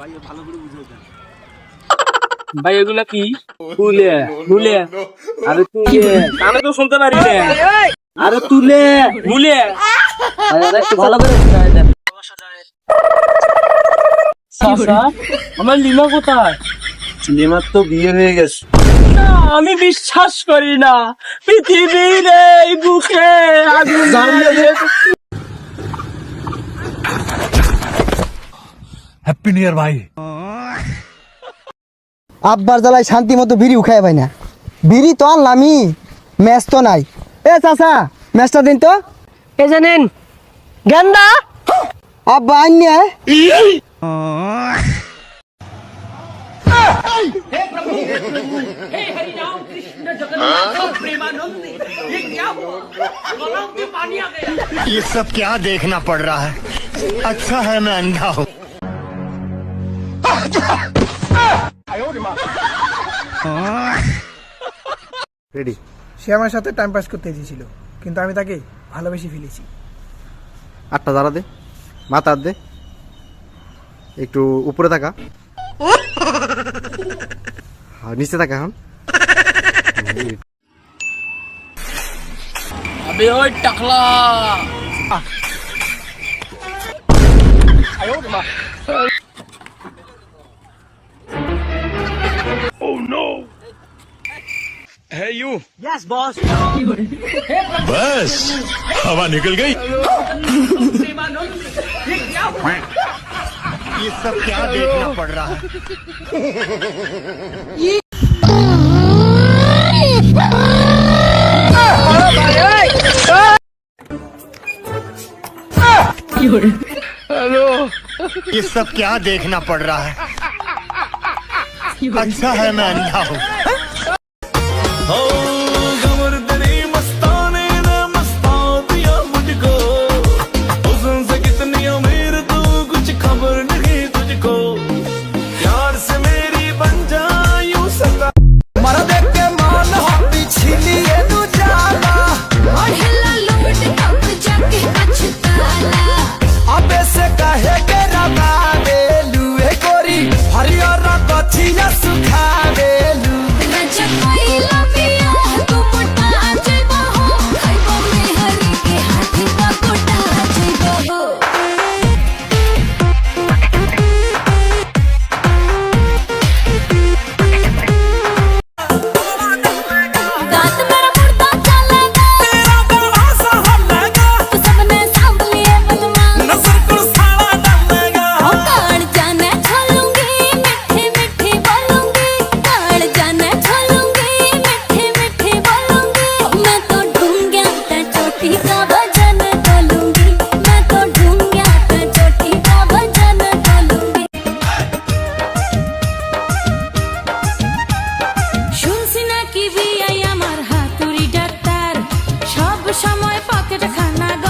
ভাই ভালো করে বুঝে দেন। ভাই এগুলা কি? তুলে তুলে। আরে তুলে। কানে তো শুনতে পারি না। আরে তুলে। তুলে। আরে একটু ভালো করে আমার লিমা কোথায়? লিমার তো বিয়ে হয়ে গেছে। আমি বিশ্বাস করি না। পৃথিবীর এই বুকে আগুন হ্যাপি নিউ ইয়ার ভাই আব্বার জ্বালায় শান্তি মতো বিড়ি উখায় পাই না বিড়ি তো আনলামই ম্যাচ তো নাই এ চাচা ম্যাচটা দিন তো এ জানেন গেন্দা আব্বা আইনে ये सब क्या देखना पड़ रहा है अच्छा है मैं अंधा हूँ রেডি সে আমার সাথে টাইম পাস করতে চেয়েছিল কিন্তু আমি তাকে ভালোবেসে ফেলেছি। আটটা দাঁড়া দে মাথা দে একটু উপরে থাকা। হ্যাঁ, নিচে থাকা এখন। আবে ওই টাকলা। बस हवा निकल गई। ये सब क्या देखना पड़ रहा है? ये सब क्या देखना पड़ रहा है? 他这还蛮好。so kind. সময় পকেট খানা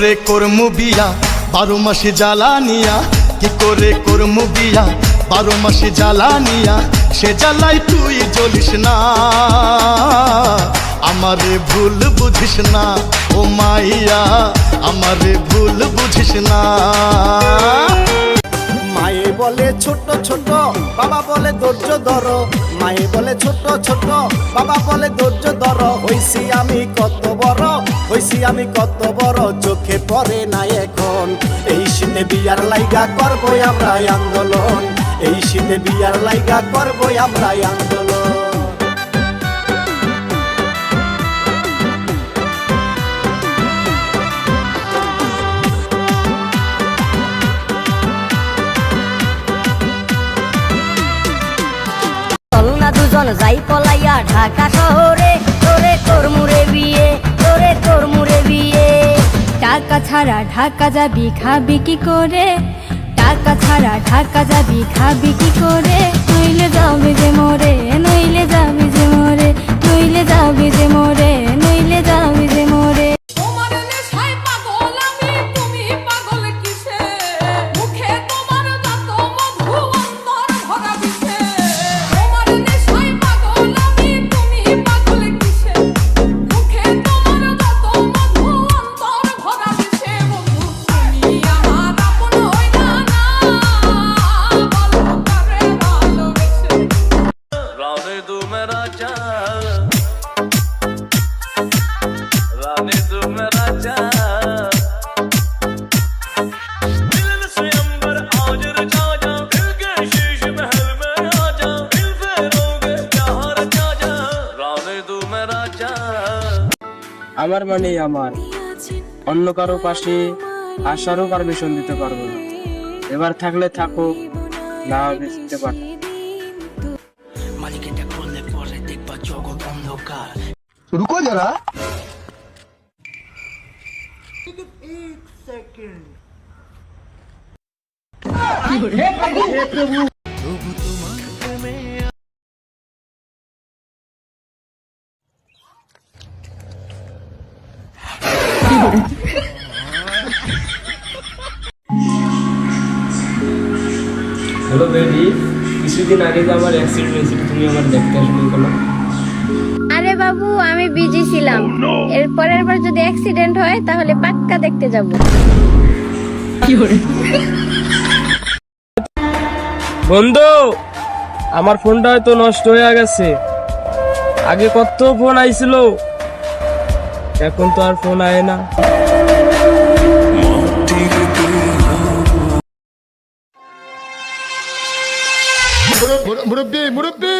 করে করমু বিয়া? বারো মাসে জ্বালানিয়া কি করে করমু বিয়া? বারো মাসে জ্বালানিয়া সে জ্বালাই তুই জ্বলিস না। আমি আমারে ভুল বুঝিস না, ও মাইয়া। আমারে ভুল বুঝিস না। বলে ছোট ছোট, বাবা বলে ধৈর্য ধর। মায়ে বলে ছোট ছোট, বাবা বলে ধৈর্য ধর। হইছি আমি কত বড়, হইছি আমি কত বড়, চোখে পড়ে না এখন। এই শীতে বিয়ার লাইগা করব আমরা আন্দোলন। এই শীতে বিয়ার লাইগা করব আমরা আন্দোলন। না দুজন যাই পলাইয়া ঢাকা শহরে। তোরে তোর মুরে বিয়ে, তোরে তোর মুরে বিয়ে। টাকা ছাড়া ঢাকা যাবি খাবি কি করে? টাকা ছাড়া ঢাকা যাবি খাবি কি করে? নইলে যাবি যে মরে, নইলে যাবি যে মরে। আমার মানে আমার। অন্য কারও পাশে আসারও পারমিশন দিতে পারব না। এবার থাকলে থাকো না হলে যেতে পারো হ্যালো কিছুদিন আগে যে আমার অ্যাক্সিডেন্ট হয়েছিল তুমি আমার দেখতে আসলে কেন? আরে বাবু আমি বিজি ছিলাম। এর পরের বার যদি অ্যাক্সিডেন্ট হয় তাহলে পাক্কা দেখতে যাব। বন্ধু আমার ফোনটা হয়তো নষ্ট হয়ে গেছে। আগে কত ফোন আইছিল? এখন তো আর ফোন আয় না। মুরব্বী মুরব্বী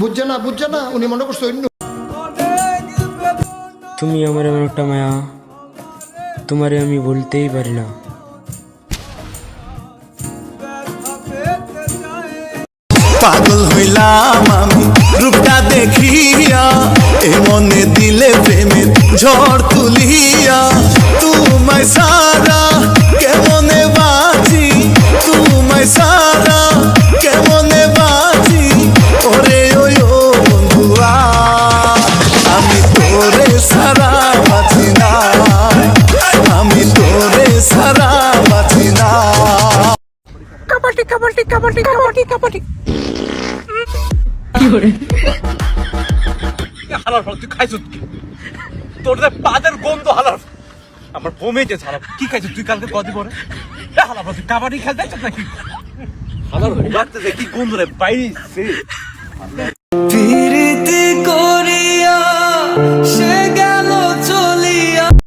বুঝছে না বুঝছে না উনি মনে করছে অন্য তুমি আমার এমন একটা মায়া তোমারে আমি বলতেই পারি না পাগল হইলাম আমি রূপটা দেখিয়া এ মনে দিলে প্রেমের ঝড় তুলিয়া তোমায় সারা তোমায় সারা কেমনে বাঁচি? ওরে ওই বন্ধুয়া আমি তোরে সারা বাঁচি না। আমি তোরে সারা বাঁচি না। হালার ফল তুই খাইছ কি? তোর যে পাদের গন্ধ হালার আমার বমে যে ছাড়া কি খাইছো? তুই কালকে কদি পরে? ফল তুই কাবাডি খেলতে নাকি? হালার যে কি গন্ধ রে? বাইরে